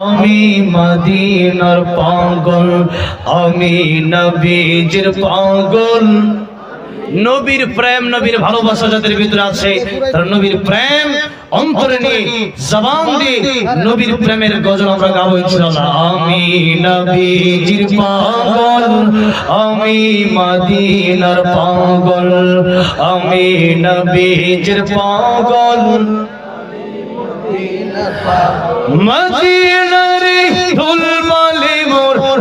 আমি মদিনার পাগল, আমি নবীজির পাগল। নবীর প্রেম, নবীর ভালোবাসা যাদের ভিতরে আছে, তারা নবীর প্রেম, অন্তরে নিয়ে, জবান দিয়ে নবীর প্রেমের গজল আমরা গাবো ইনশাআল্লাহ। আমি নবীজির পাগল, আমি মদিনার পাগল, আমি নবীজির পাগল। ধুলবালে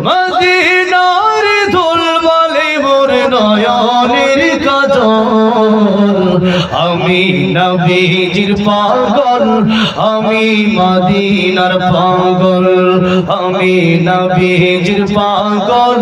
মদিনারে ধুলবালে মোর নয়নের কাজল। আমি নবীজির পাগল, আমি মদিনার পাগল, আমি নবীজির পাগল পাগল।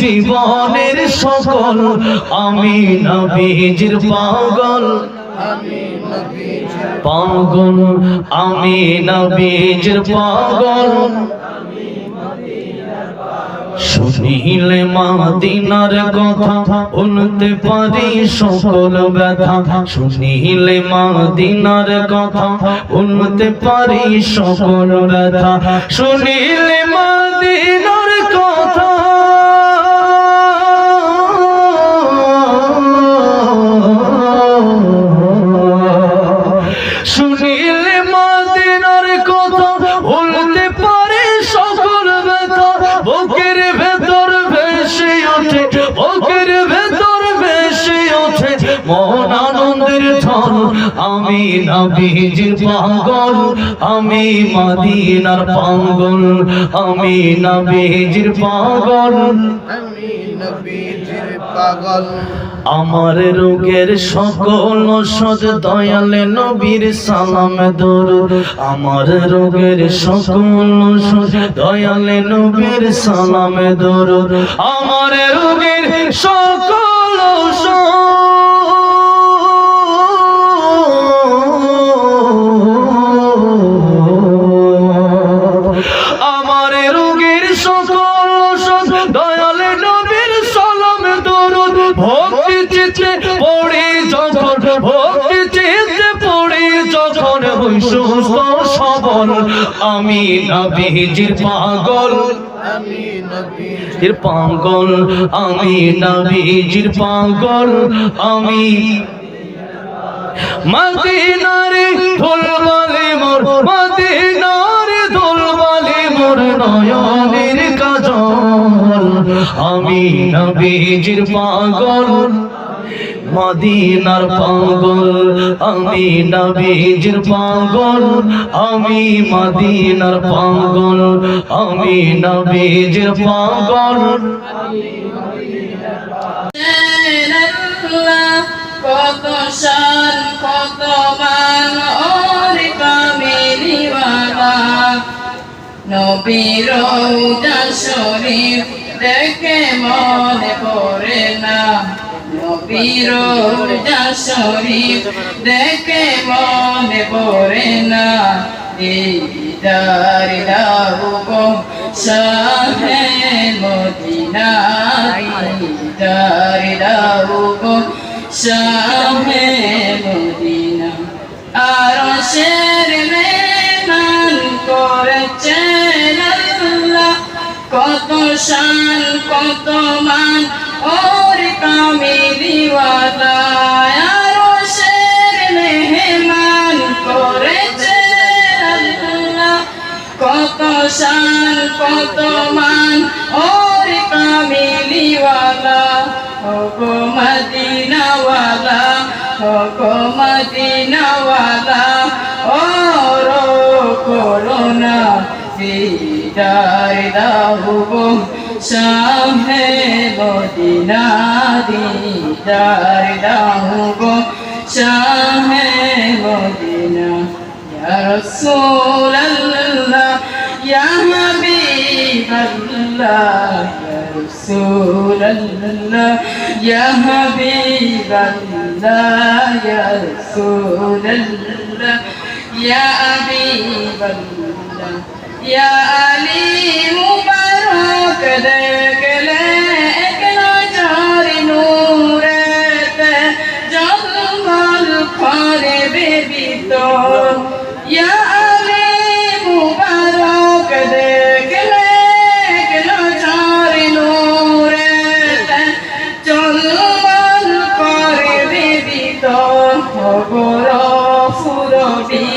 জীবনের সকল, আমি নবীজির পাগল। পাগল, আমি নবীজির পাগল। শুনিলে মাদিনার কথা, বলতে পারি সকল ব্যথা। শুনিলে মাদিনার কথা, বলতে পারি সকল ব্যথা। শুনিলে মাদিনার মন আনন্দের ঝড় আমি নবীজির পাগল, আমি মদিনার পাগল, আমি নবীজির পাগল। আমি নবীজির পাগল আমার রোগের সকল ওষুধ দয়ালে নবীর সালাম দরুদ আমার রোগের সকল ওষুধ দয়ালে নবীর সালাম দরুদ আমার রোগের সকল চিত্তে পড়ে যখন ভক্তি চিত্তে পড়ে যখন হই সুস্থ সবল। আমি নবীজির পাগল। পাগল, আমি নবীজির পাগল। আমি মদিনারে ধুলবালে মোর, মদিনারে ধুলবালে মোর নয়নের কাজল। আমি নবীজির পাগল। মদিনার পাগল, আমি নবীজির পাগল, আমি মদিনার পাগল, আমি নবীজির পাগল। কত শান কত মান ওর কামিলিওয়ালা নবীর শরীফ দেখে মনে রওজা শরীফ দেখে মনে পড়ে না। দিদার দাও গো শাহে মদিনা। দিদার দাও গো শাহে মদিনা। আর শের মেহমান করেছেন আল্লাহ। কত শান, কত মান ওর কামিলিওয়ালা আর শের মেহমান করেছেন আল্লাহ। কত শান কত মান ওর কামিলিওয়ালা ওগো মদিনাওয়ালা ওগো মদিনাওয়ালা ও রো করোনা দিদার দাও শাহে মদিনা দিদার দাও গো শাহে মদিনা, ইয়া রাসূলুল্লাহ, ইয়া হাবিবাল্লাহ, ইয়া রাসূলুল্লাহ, ইয়া হাবিবাল্লাহ, ইয়া রাসূলুল্লাহ, ইয়া হাবিবাল্লাহ, ইয়া আলী দেখলে এক নজর নূরেতে জলমল করে বেবিত ইয়া আলী মুবারক দেখলে এক নজর নূরেতে জলমল করে বেবিত খবর ফুরবি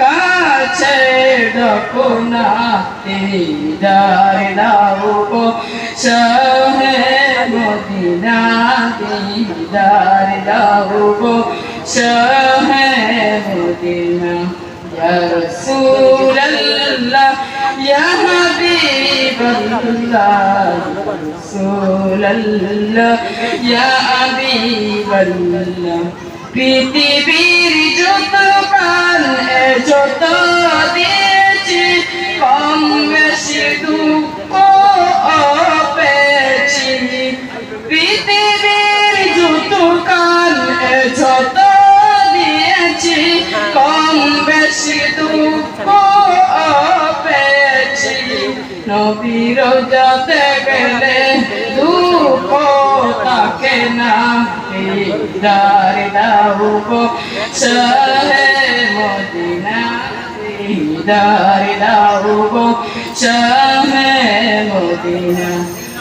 কাছে দিদার দাও গো শাহে মদিনা দিদার দাও শাহে মদিনা ইয়া রাসূলুল্লাহ ইয়া হাবিবাল্লাহ রাসূলুল্লাহ ইয়া হাবিবাল্লাহ পৃথিবীর যত কাল যত নবীর যাতে গেলে দুঃখ তাকে না দিদার দাও গো মদিনা দিদার দাও গো মদিনা